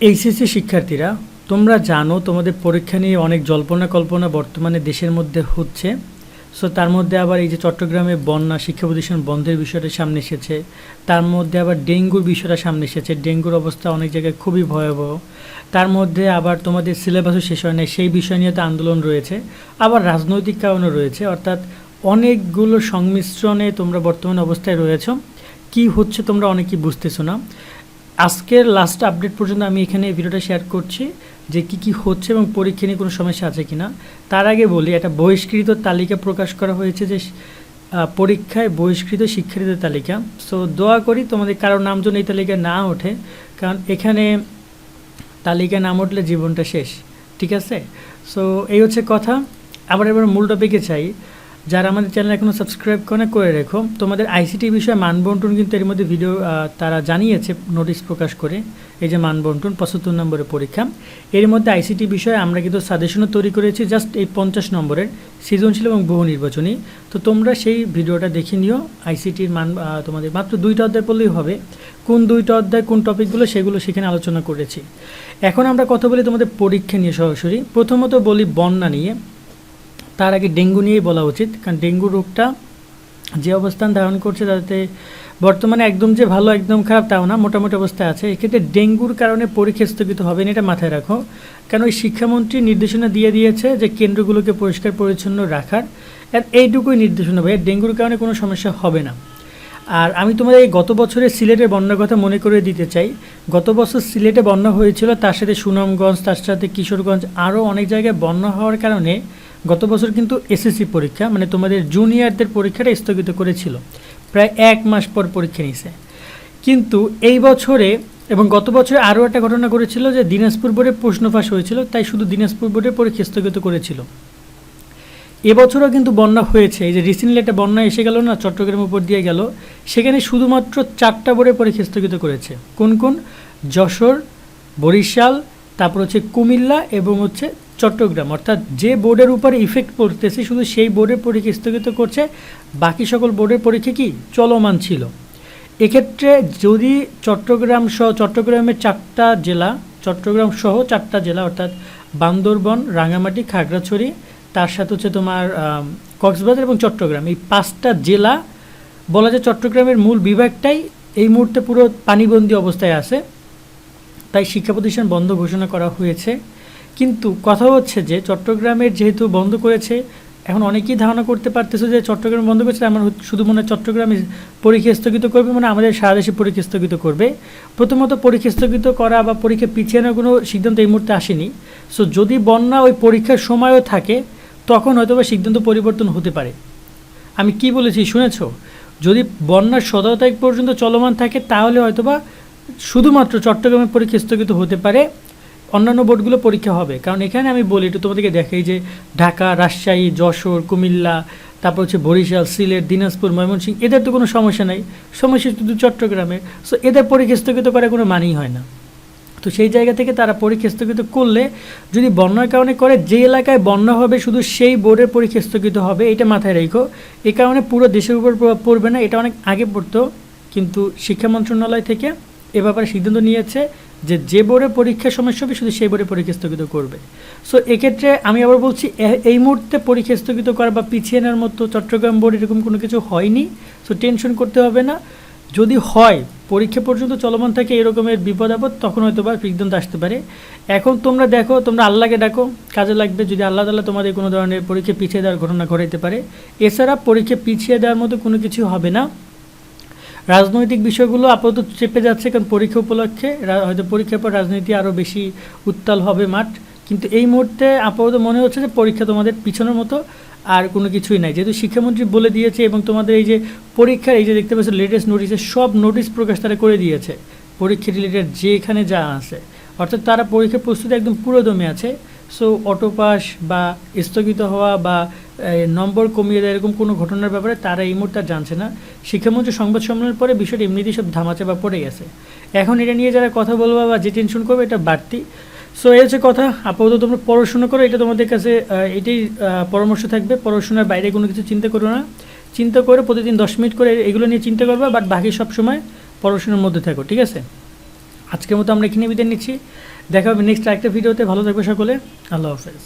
HSC শিক্ষার্থীরা, তোমরা জানো তোমাদের পরীক্ষা নিয়ে অনেক জল্পনা কল্পনা বর্তমানে দেশের মধ্যে হচ্ছে। সো তার মধ্যে আবার এই যে চট্টগ্রামে বন্যা, শিক্ষা প্রতিষ্ঠান বন্ধের বিষয়টা সামনে এসেছে। তার মধ্যে আবার ডেঙ্গুর বিষয়টা সামনে এসেছে। ডেঙ্গুর অবস্থা অনেক জায়গায় খুবই ভয়াবহ। তার মধ্যে আবার তোমাদের সিলেবাসও শেষ হয় নাই। সেই বিষয় নিয়ে তো আন্দোলন রয়েছে। আবার রাজনৈতিক কারণও রয়েছে। অর্থাৎ অনেকগুলো সংমিশ্রণে তোমরা বর্তমান অবস্থায় রয়েছো। কি হচ্ছে তোমরা অনেকেই বুঝতেছো না। আজকের লাস্ট আপডেট পর্যন্ত আমি এখানে ভিডিওটা শেয়ার করছি যে কি কি হচ্ছে এবং পরীক্ষা নিয়ে কোনো সমস্যা আছে কিনা। তার আগে বলি, একটা বহিষ্কৃত তালিকা প্রকাশ করা হয়েছে যে পরীক্ষায় বহিষ্কৃত শিক্ষার্থীদের তালিকা। সো দোয়া করি তোমাদের কারোর নাম যেন এই তালিকায় না ওঠে, কারণ এখানে তালিকায় নাম উঠলে জীবনটা শেষ, ঠিক আছে? সো এই হচ্ছে কথা। আবার এবার মূল টপিকে চাই যারা আমাদের চ্যানেল এখনও সাবস্ক্রাইব করে করে রেখো। তোমাদের আইসিটি বিষয়ে মানবন্টন কিন্তু এর মধ্যে ভিডিও তারা জানিয়েছে নোটিশ প্রকাশ করে। এই যে মানবন্টন পঁচাত্তর নম্বরের পরীক্ষা। এর মধ্যে আইসিটি বিষয়ে আমরা কিন্তু সাজেশনও তৈরি করেছি জাস্ট এই পঞ্চাশ নম্বরের, সৃজনশীল এবং বহু নির্বাচনী। তো তোমরা সেই ভিডিওটা দেখে নিও। আইসিটির মান তোমাদের মাত্র দুইটা অধ্যায় পড়লেই হবে। কোন দুইটা অধ্যায়, কোন টপিকগুলো সেগুলো সেখানে আলোচনা করেছি। এখন আমরা কথা বলি তোমাদের পরীক্ষা নিয়ে সরাসরি। প্রথমত বলি বন্যা নিয়ে। তার আগে ডেঙ্গু নিয়েই বলা উচিত, কারণ ডেঙ্গু রোগটা যে অবস্থান ধারণ করছে তাতে বর্তমানে একদম যে ভালো, একদম খারাপ তাও না, মোটামুটি অবস্থায় আছে। এক্ষেত্রে ডেঙ্গুর কারণে পরীক্ষা স্থগিত হবে না, এটা মাথায় রাখো। কারণ ওই শিক্ষামন্ত্রী নির্দেশনা দিয়ে দিয়েছে যে কেন্দ্রগুলোকে পরিষ্কার পরিচ্ছন্ন রাখার, আর এইটুকুই নির্দেশনা ভাই ডেঙ্গুর কারণে কোনো সমস্যা হবে না। আর আমি তোমাদের এই গত বছরের সিলেটের বন্যার কথা মনে করে দিতে চাই। গত বছর সিলেটে বন্যা হয়েছিল, তার সাথে সুনামগঞ্জ, তার সাথে কিশোরগঞ্জ, আরও অনেক জায়গায় বন্যা হওয়ার কারণে গত বছর কিন্তু এসএসসি পরীক্ষা মানে তোমাদের জুনিয়রদের পরীক্ষাটা স্থগিত করেছিল। প্রায় এক মাস পর পরীক্ষা নিয়েছে কিন্তু এই বছরে এবং গত বছরে আরও একটা ঘটনা ঘটেছিল যে দিনাজপুর বোর্ডে প্রশ্ন ফাঁস হয়েছিল, তাই শুধু দিনাজপুর বোর্ডে পরীক্ষা স্থগিত করেছিল। এবছরও কিন্তু বন্যা হয়েছে। এই যে রিসেন্টলি একটা বন্যা এসে গেল না, চট্টগ্রামের উপর দিয়ে গেল, সেখানে শুধুমাত্র চারটা বোর্ডে পরীক্ষা স্থগিত করেছে। কোন কোন? যশোর, বরিশাল, তারপর হচ্ছে কুমিল্লা এবং হচ্ছে চট্টগ্রাম, অর্থাৎ যে বোর্ডের উপর ইফেক্ট পড়তেছে, শুধু সেই বোর্ডের পরীক্ষা স্থগিত করছে, বাকি সকল বোর্ডের পরীক্ষা কি চলমান ছিল। এক্ষেত্রে যদি চট্টগ্রাম সহ, চট্টগ্রামের চারটা জেলা, চট্টগ্রাম সহ চারটা জেলা, অর্থাৎ বান্দরবন রাঙামাটি খাগড়াছড়ি, তার সাথে হচ্ছে তোমার কক্সবাজার এবং চট্টগ্রাম, এই পাঁচটা জেলা, বলা যায় চট্টগ্রামের মূল বিভাগটাই এই মুহূর্তে পুরো পানিবন্দী অবস্থায় আছে। তাই শিক্ষা প্রতিষ্ঠান বন্ধ ঘোষণা করা হয়েছে। কিন্তু কথা হচ্ছে যে চট্টগ্রামের যেহেতু বন্ধ করেছে, এখন অনেকেই ধারণা করতে পারতেছে যে চট্টগ্রাম বন্ধ করেছে আমার শুধু মনে হয় চট্টগ্রামে পরীক্ষা স্থগিত করবে মানে আমাদের সারা দেশে পরীক্ষা স্থগিত করবে। প্রথমত পরীক্ষা স্থগিত করা বা পরীক্ষা পিছিয়ে আনার কোনো সিদ্ধান্ত এই মুহূর্তে আসেনি। সো যদি বন্যা ওই পরীক্ষার সময়ও থাকে, তখন হয়তো বা সিদ্ধান্ত পরিবর্তন হতে পারে। আমি কি বলেছি, শুনেছ? যদি বন্যার সতেরো তারিখ পর্যন্ত চলমান থাকে, তাহলে হয়তোবা শুধুমাত্র চট্টগ্রামের পরীক্ষা স্থগিত হতে পারে। অন্যান্য বোর্ডগুলো পরীক্ষা হবে। কারণ এখানে আমি বলি, একটু তোমাদেরকে দেখাই যে ঢাকা, রাজশাহী, যশোর, কুমিল্লা, তারপর হচ্ছে বরিশাল, সিলেট, দিনাজপুর, ময়মনসিংহ, এদের তো কোনো সমস্যা নাই। সমস্যা শুধু চট্টগ্রামের সো এদের পরীক্ষা স্থগিত করার কোনো মানেই হয় না। তো সেই জায়গা থেকে তারা পরীক্ষা স্থগিত করলে যদি বন্যার কারণে করে, যে এলাকায় বন্যা হবে, শুধু সেই বোর্ডের পরীক্ষা স্থগিত হবে, এটা মাথায় রেখো। এ কারণে পুরো দেশের উপর প্রভাব পড়বে না, এটা অনেক আগে পড়তো। কিন্তু শিক্ষা মন্ত্রণালয় থেকে এ ব্যাপারে সিদ্ধান্ত নিয়েছে যে যে বোর্ডের পরীক্ষার সমস্যা হবে শুধু সেই বোর্ডের পরীক্ষা স্থগিত করবে। সো এক্ষেত্রে আমি আবার বলছি এই মুহূর্তে পরীক্ষা স্থগিত করা বা পিছিয়ে নেওয়ার মতো চট্টগ্রাম বোর্ড এরকম কোনো কিছু হয়নি। সো টেনশন করতে হবে না। যদি হয়, পরীক্ষা পর্যন্ত চলমান থাকে এরকমের বিপদ আপদ, তখন হয়তো বা সিদ্ধান্ত আসতে পারে। এখন তোমরা দেখো, তোমরা আল্লাহকে ডাকো, কাজে লাগবে যদি আল্লাহ তাআলা তোমাদের কোনো ধরনের পরীক্ষা পিছিয়ে দেওয়ার ঘটনা ঘটাইতে পারে। এছাড়া পরীক্ষা পিছিয়ে দেওয়ার মতো কোনো কিছু হবে না। রাজনৈতিক বিষয়গুলো আপাতত চেপে যাচ্ছে কারণ পরীক্ষা উপলক্ষে। হয়তো পরীক্ষার পর রাজনীতি আরও বেশি উত্তাল হবে মাঠ। কিন্তু এই মুহূর্তে আপাতত মনে হচ্ছে যে পরীক্ষা তোমাদের পিছনের মতো আর কোনো কিছুই নাই। যেহেতু শিক্ষামন্ত্রী বলে দিয়েছে এবং তোমাদের এই যে পরীক্ষার এই যে দেখতে পাচ্ছ লেটেস্ট নোটিসে সব নোটিশ প্রকাশ তারা করে দিয়েছে। পরীক্ষা রিলেটেড যেখানে যা আছে। অর্থাৎ তারা পরীক্ষার প্রস্তুতি একদম পুরোদমে আছে। সো অটো পাস বা স্থগিত হওয়া বা নম্বর কমিয়ে দেয় এরকম কোনো ঘটনার ব্যাপারে তারা এই মুহূর্তে জানছে না। শিক্ষামন্ত্রী সংবাদ সম্মেলনের পরে বিষয়টা এমনিতেই সব ধামাচাপা পড়ে গেছে এখন এটা নিয়ে যারা কথা বলব বা যে টেনশন করবে এটা বাড়তি। সো এই হচ্ছে কথা। আপাতত তোমরা পড়াশোনা করো, এটা তোমাদের কাছে এটাই পরামর্শ থাকবে। পড়াশোনার বাইরে কোনো কিছু চিন্তা করো না। চিন্তা করে প্রতিদিন দশ মিনিট করে এগুলো নিয়ে চিন্তা করবে বাট বাকি সব সময় পড়াশোনার মধ্যে থাকো, ঠিক আছে? আজকের মতো আমরা এখানে বিদায় নিচ্ছি। দেখা হবে নেক্সট আরেকটা ভিডিওতে। ভালো থাকবে সকলে। আল্লাহ হাফেজ।